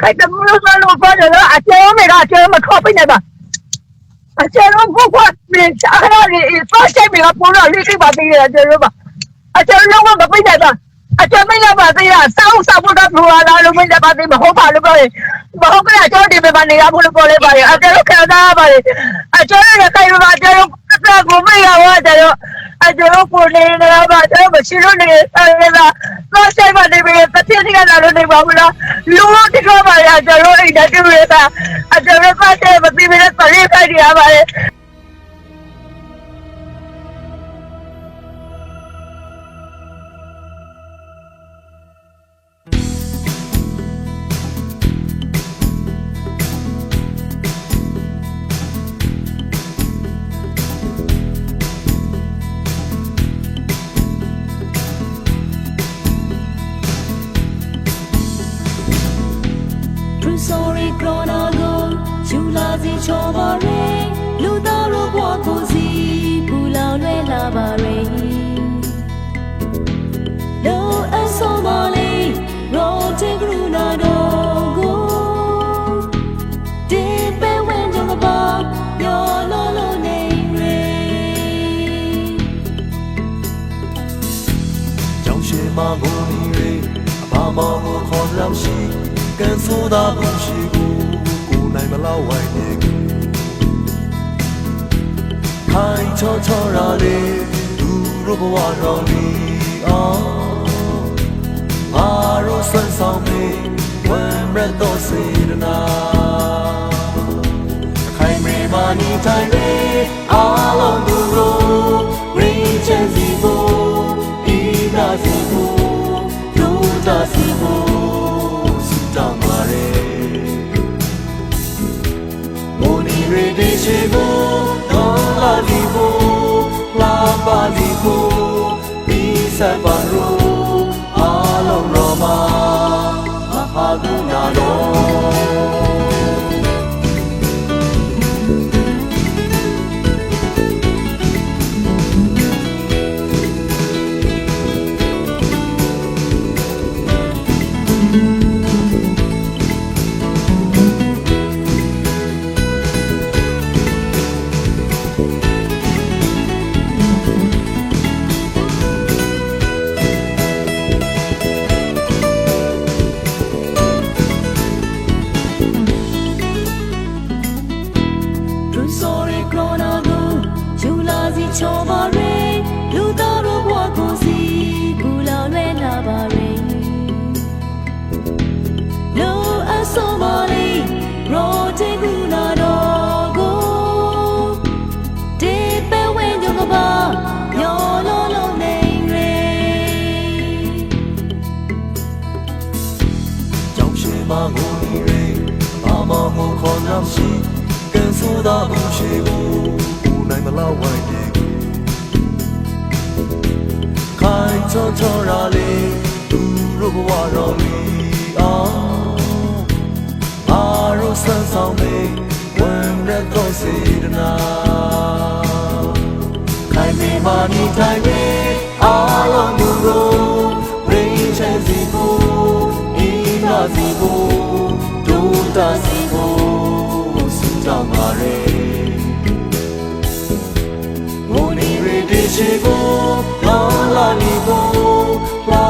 ခိုင်တမှုလို့ဆိုလို့ပါတယ်လားအကျဲမေကအကျဲမထွက်ပြနေပါအကျဲတော့ဘုကွာမင်းချာရလေးစောချိတ်မေကပေါ်လာလေးခိပါသေးတယ်အကျဲတော့ပါအကျဲလုံးဝမပြနေပါအကျဲမင်းလာပါသေးရစောင်းစောက်ဖို့တော့ပြောလာလို့မင်းလာပါသေးမဟုတ်ပါလို့ပြောရင်မဟုတ်ကဲ့အကျဲဒီမှာနေရဖို့လို့ပြောလဲပါလေအကျဲတော့ခံစားပါလေအကျဲရခိုင်ပါအကျဲတော့ကိုမေရဝအ ကျဲတော့အကျဲတော့ကိုနေနေပါအကျဲမရှိလို့နေတယ်လားတော့ဆိုင်ပါနေပြီတတိယကလာလို့နေပါဘူးလားလူတိကပါရကျတော့အိမ်တက်ပြီလားအကျတော့ပတ်တယ်မသိမနဲ့ပရိခိုက်ရပါလေ True corona go ယူလာစီချောပါရဲလူသားတို့ဘဝကိုစီပူလောင်လွဲလာပါရဲလောအဆောမလေးရောတေကရူနာတော့ကိုဒီပဲဝင်ကြမပါညောလောလောနေရဲကြောင်ရှိမ ကိုနီရေအမမောင်ကိုခေါ်လောက်ရှိကန်ဆိုတာဘူးရှိကိုကိုနိုင်မလောက်ဝိုင်းနေကူခိုင်ချောချောရာလေးဒူရဘဝတော်လီအောအာရောဆန်ဆောင်မေဝမ်းရတော့စေတနာခိုင်မေမာနီတိုင်း မို ချောပါရဲလူသားတို့ဘဝကိုစီပူလောင်လွဲလာပါရဲလောအဆောမလေးရောတေကူနာတော့ကိုဒီပဲဝင်ကြမပါညောလောလောနေရဲကြောင်ရှိမကိုနီရေအမမောခေါ်နောက်ရှိကန်ဆိုတာဘူးရှိကိုကို နိုင်မလောက်ဝိုင်းနေကူခိုင်ချောချောရာလေးသူတို့ဘဝတော်လီအောအာရောဆန်ဆောင်မေဝမ်းရတော့စေတနာခိုင်မေမာနီတိုင်းရေအားလုံးသူတို့ရင်းချင်စီကိုဤနာစီကိုဒုတာစီကိုစ ရီဒီချီကိုလာလာလီကိုလာ